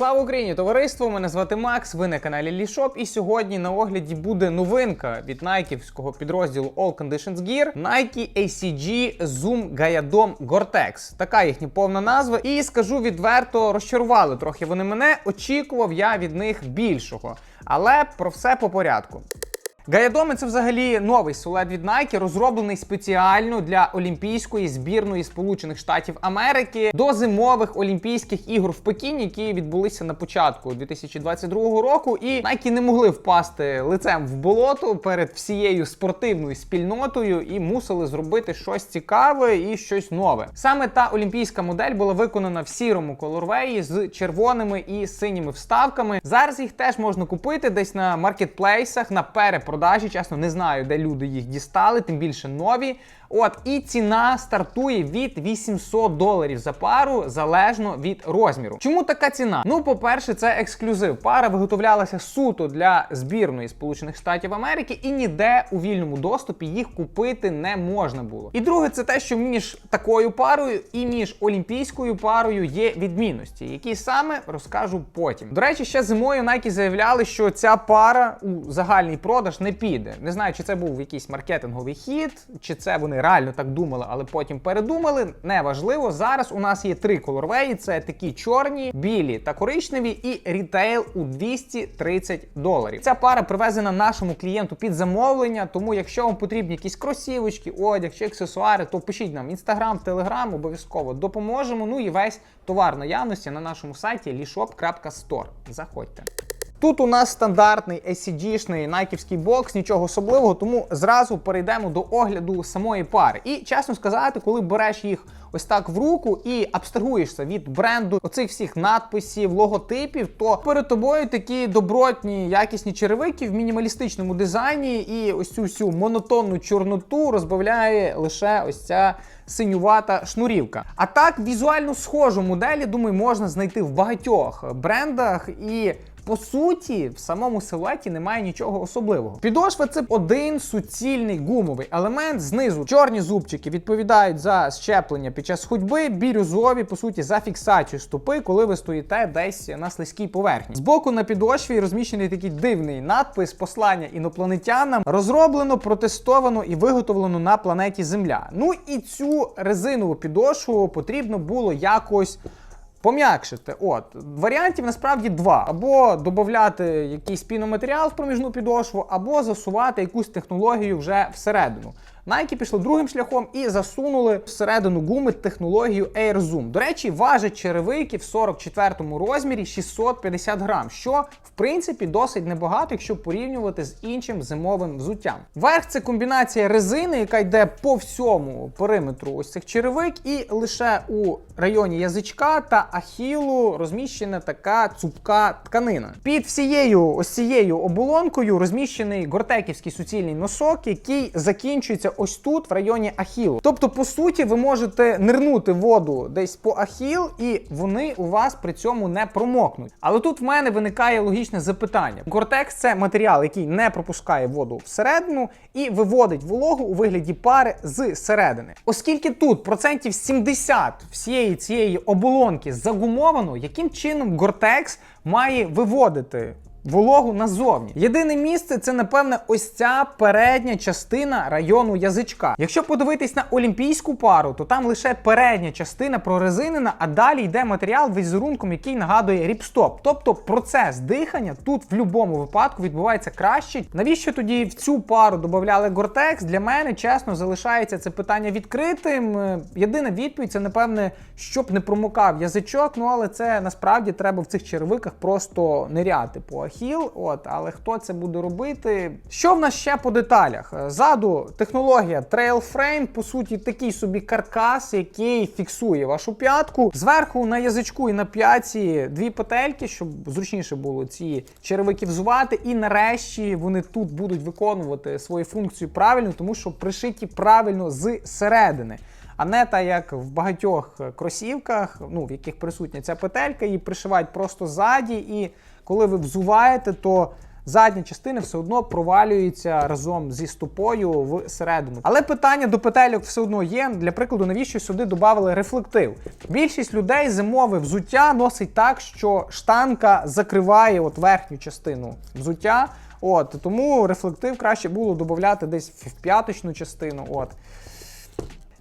Слава Україні, товариство! Мене звати Макс. Ви на каналі Лішоп. І сьогодні на огляді буде новинка від найківського підрозділу All Conditions Gear Nike ACG Zoom Gaiadom Gore-Tex. Така їхня повна назва. І скажу відверто, розчарували трохи вони мене. Очікував я від них більшого. Але про все по порядку. Гаядоми це взагалі новий сулет від Nike, розроблений спеціально для Олімпійської збірної Сполучених Штатів Америки до зимових Олімпійських ігор в Пекіні, які відбулися на початку 2022 року. І Nike не могли впасти лицем в болото перед всією спортивною спільнотою і мусили зробити щось цікаве і щось нове. Саме та олімпійська модель була виконана в сірому колорвеї з червоними і синіми вставками. Зараз їх теж можна купити десь на маркетплейсах на перепродажі. Чесно, не знаю, де люди їх дістали, тим більше нові. От і ціна стартує від 800 доларів за пару залежно від розміру. Чому така ціна? Ну, по-перше, це ексклюзив. Пара виготовлялася суто для збірної Сполучених Штатів Америки, і ніде у вільному доступі їх купити не можна було. І друге, це те, що між такою парою і між олімпійською парою є відмінності, які саме розкажу потім. До речі, ще зимою Nike заявляли, що ця пара у загальний продаж не піде. Не знаю, чи це був якийсь маркетинговий хід, чи це вони реально так думали, але потім передумали. Неважливо. Зараз у нас є три колорвеї: це такі чорні, білі та коричневі, і рітейл у 230 доларів. Ця пара привезена нашому клієнту під замовлення. Тому, якщо вам потрібні якісь кросівочки, одяг чи аксесуари, то пишіть нам інстаграм, телеграм, обов'язково допоможемо. Ну і весь товар наявності на нашому сайті lishop.store. Заходьте. Тут у нас стандартний ACG-шний найківський бокс, нічого особливого, тому зразу перейдемо до огляду самої пари. І чесно сказати, коли береш їх ось так в руку і абстрагуєшся від бренду оцих всіх надписів, логотипів, то перед тобою такі добротні, якісні черевики в мінімалістичному дизайні, і ось цю всю монотонну чорноту розбавляє лише ось ця. Синювата шнурівка. А так візуально схожу моделі, думаю, можна знайти в багатьох брендах і. По суті, в самому силуеті немає нічого особливого. Підошва це один суцільний гумовий елемент. Знизу чорні зубчики відповідають за щеплення під час ходьби, бірюзові, по суті, за фіксацію стопи, коли ви стоїте десь на слизькій поверхні. Збоку на підошві розміщений такий дивний надпис послання інопланетянам. Розроблено, протестовано і виготовлено на планеті Земля. Ну і цю резинову підошву потрібно було якось. Пом'якшити. От варіантів насправді два: або додати якийсь піноматеріал в проміжну підошву, або засувати якусь технологію вже всередину. Nike пішли другим шляхом і засунули всередину гуми технологію Air Zoom. До речі, важить черевики в 44-му розмірі 650 грам, що в принципі досить небагато, якщо порівнювати з іншим зимовим взуттям. Верх це комбінація резини, яка йде по всьому периметру ось цих черевик, і лише у районі язичка та ахілу розміщена така цупка тканина. Під всією ось цією оболонкою розміщений гортеківський суцільний носок, який закінчується ось тут, в районі ахілу. Тобто, по суті, ви можете нирнути воду десь по ахіл, і вони у вас при цьому не промокнуть. Але тут в мене виникає логічне запитання: Гортекс це матеріал, який не пропускає воду всередину і виводить вологу у вигляді пари з середини. Оскільки тут процентів 70 всієї цієї оболонки загумовано, яким чином Гортекс має виводити вологу назовні. Єдине місце це, напевне, ось ця передня частина району язичка. Якщо подивитись на олімпійську пару, то там лише передня частина прорезинена, а далі йде матеріал візерунком, який нагадує ріпстоп. Тобто процес дихання тут в будь-якому випадку відбувається краще. Навіщо тоді в цю пару додавали гортекс? Для мене чесно залишається це питання відкритим. Е, Єдина відповідь це, напевне, щоб не промокав язичок. Ну але це насправді треба в цих черевиках просто ниряти по ахіл. От, але хто це буде робити? Що в нас ще по деталях? Е, Ззаду технологія Trail Frame, по суті, такий собі каркас, який фіксує вашу п'ятку. Зверху на язичку і на п'ятці дві петельки, щоб зручніше було ці черевики взувати. І нарешті вони тут будуть виконувати свою функцію правильно, тому що пришиті правильно з середини. А не так, як в багатьох кросівках, ну в яких присутня ця петелька, її пришивають просто ззаді, і коли ви взуваєте, то задня частина все одно провалюється разом зі стопою всередину. Але питання до петельок все одно є. Для прикладу, навіщо сюди додали рефлектив? Більшість людей зимове взуття носить так, що штанка закриває от верхню частину взуття. От тому рефлектив краще було додати десь в п'яточну частину. От.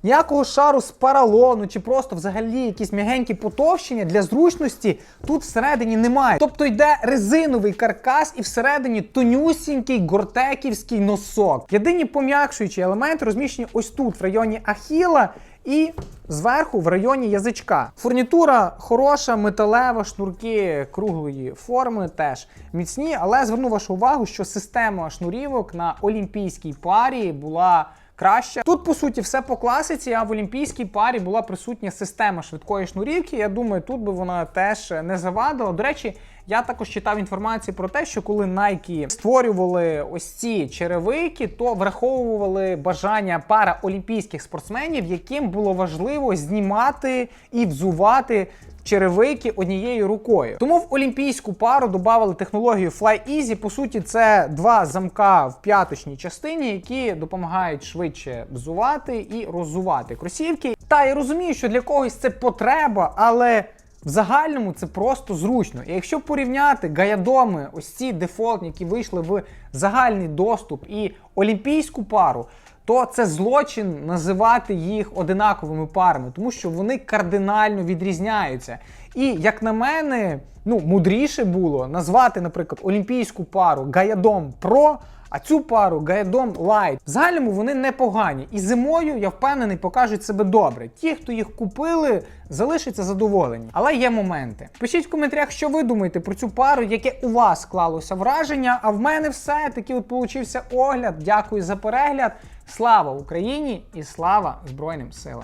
Ніякого шару з паралону чи просто взагалі якісь м'ягенькі потовщення для зручності тут всередині немає. Тобто йде резиновий каркас і всередині тонюсінький гортеківський носок. Єдині пом'якшуючі елементи розміщені ось тут, в районі ахіла. І зверху в районі язичка. Фурнітура хороша, металева, шнурки круглої форми теж міцні, але зверну вашу увагу, що система шнурівок на олімпійській парі була краще. Тут, по суті, все по класиці, а в олімпійській парі була присутня система швидкої шнурівки. Я думаю, тут би вона теж не завадила. До речі, я також читав інформацію про те, що коли Nike створювали ось ці черевики, то враховували бажання параолімпійських спортсменів, яким було важливо знімати і взувати черевики однією рукою. Тому в олімпійську пару додали технологію Fly Easy. По суті, це два замка в п'яточній частині, які допомагають швидше взувати і роззувати кросівки. Та я розумію, що для когось це потреба, але. В загальному це просто зручно. І якщо порівняти гаядоми, ось ці дефолтні, які вийшли в загальний доступ і олімпійську пару, то це злочин називати їх одинаковими парами, тому що вони кардинально відрізняються. І як на мене, ну мудріше було назвати, наприклад, олімпійську пару Гаядом Pro, а цю пару Гаядом Light. В загальному вони непогані. І зимою, я впевнений, покажуть себе добре. Ті, хто їх купили, залишаться задоволені. Але є моменти. Пишіть в коментарях, що ви думаєте про цю пару, яке у вас склалося враження. А в мене все. Такий от получився огляд. Дякую за перегляд. Слава Україні і слава Збройним силам!